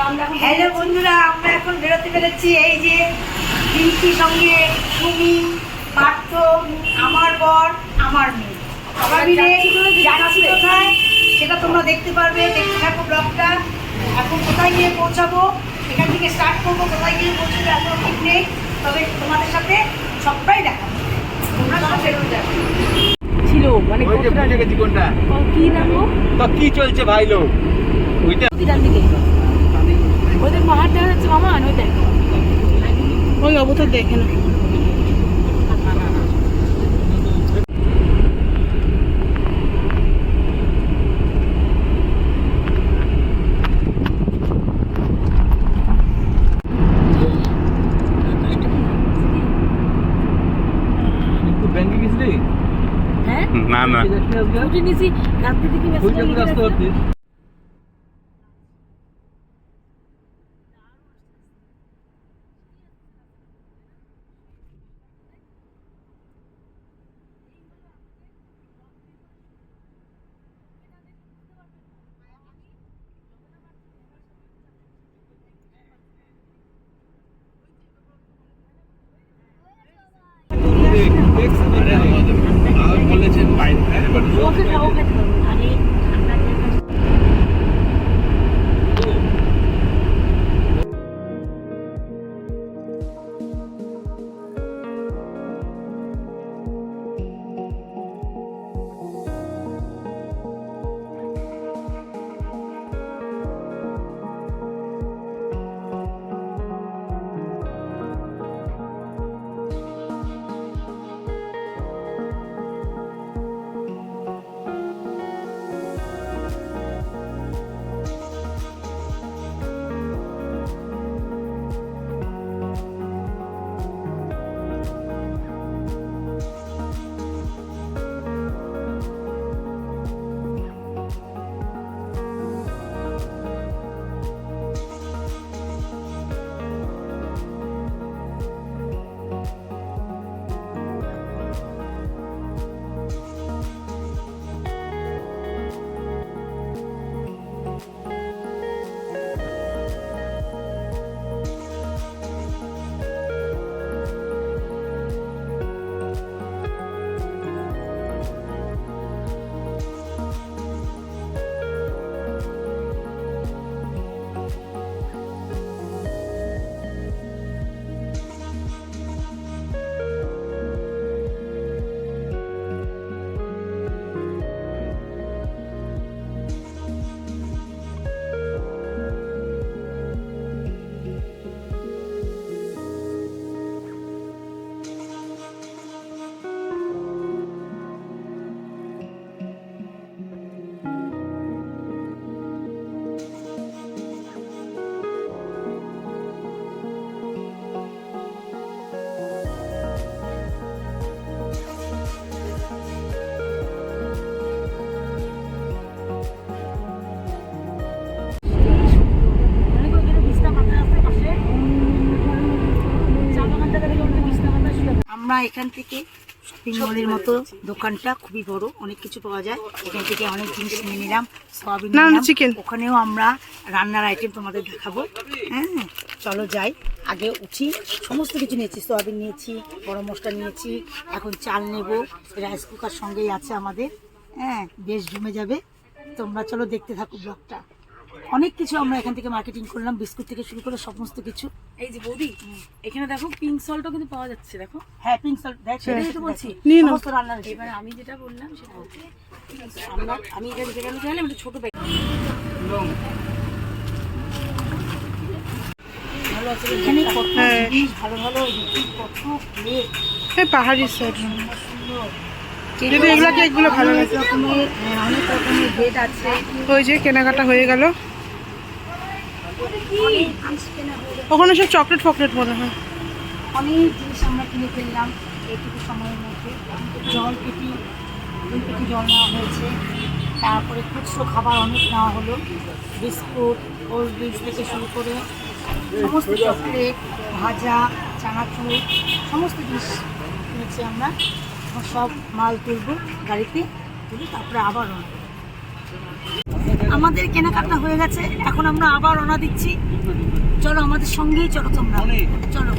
Hello বন্ধুরা আমরা এখন বেরোতে পেরেছি। এই যে রিঙ্কির সঙ্গে সুমি পার্থ আমার বর আমার মেয়ে। সবাই মিলে যাচ্ছি কোথায় সেটা তোমরা দেখতে পারবে দেখতে থাকো ব্লগটা। এখন কোথায় গিয়ে পৌঁছাবো? এখান থেকে স্টার্ট করব কোথায় গিয়ে পৌঁছাবো এখনও ঠিক নেই। তবে তোমাদের সাথে সবটাই দেখাবো। তোমরা সব বেরোতে যাবে। ছিল মানে কোনটা। কি নাম তো কি চলছে ভাই লোক? ওইটা ডান দিকে। ওদের দেখা যাচ্ছে মামা ওই দেখ। ওই অবতার দেখে না হ্যাঁ? না না উঠে নিয়েছি রাত্রি থেকে ওই মেসেজ যে রাস্তা হচ্ছে বলেছেন ওকে। আমরা এখান থেকে শপিং মলের মতো দোকানটা খুবই বড় অনেক কিছু পাওয়া যায়। এখান থেকে অনেক জিনিস নিয়ে নিলাম সয়াবিন। ওখানেও আমরা রান্নার আইটেম তোমাদের দেখাবো। হ্যাঁ চলো যাই। আগে উঠি সমস্ত কিছু নিয়েছি সয়াবিন নিয়েছি গরম মশলা নিয়েছি এখন চাল নেব। রাইস কুকার সঙ্গেই আছে আমাদের। হ্যাঁ বেশ জমে যাবে। তোমরা চলো দেখতে থাকো ব্লগটা অনেক কিছু আমরা এখান থেকে মার্কেটিং করলাম বিস্কুট থেকে শুরু করে সমস্ত কিছু। এই যে বৌদি এখানে দেখো পিঙ্ক সল্টও কিন্তু পাওয়া যাচ্ছে দেখো। হ্যাঁ পিঙ্ক সল্ট দেখ সেটাই তো বলছি। সমস্ত রান্নার এবার আমি যেটা বললাম সেটা হচ্ছে আমরা আমি এখানে যেখানে চাইলাম একটা ছোট ব্যাগ ভালো আছে এখানে কত হ্যাঁ। জিনিস ভালো ভালো কত প্লেট এই পাহাড়ি সাইড সুন্দর। এগুলো ভালো অনেক লাগে। রকমের হ্যাঁ, অনেক রকমের বেড আছে। ওই যে কেনাকাটা হয়ে গেল। ওখানে সব চকলেট ফকলেট মনে হয়। অনেক জিনিস আমরা কিনে ফেললাম, এইটুকু সময়ের মধ্যে। জল পেটি, দুই পেটি জল নেওয়া হয়েছে। তারপরে খুচরো খাবার অনেক নেওয়া হলো। বিস্কুট, কোল্ড ড্রিঙ্কস থেকে শুরু করে সমস্ত চকলেট ভাজা, চানাচুর, সমস্ত জিনিস কিনেছি আমরা। সব মাল তুলবো, গাড়িতে তুলে তারপরে আবার দেবো। আমাদের কেনাকাটা হয়ে গেছে এখন আমরা আবার রওনা দিচ্ছি। চলো আমাদের সঙ্গেই চলো তোমরা। চলো।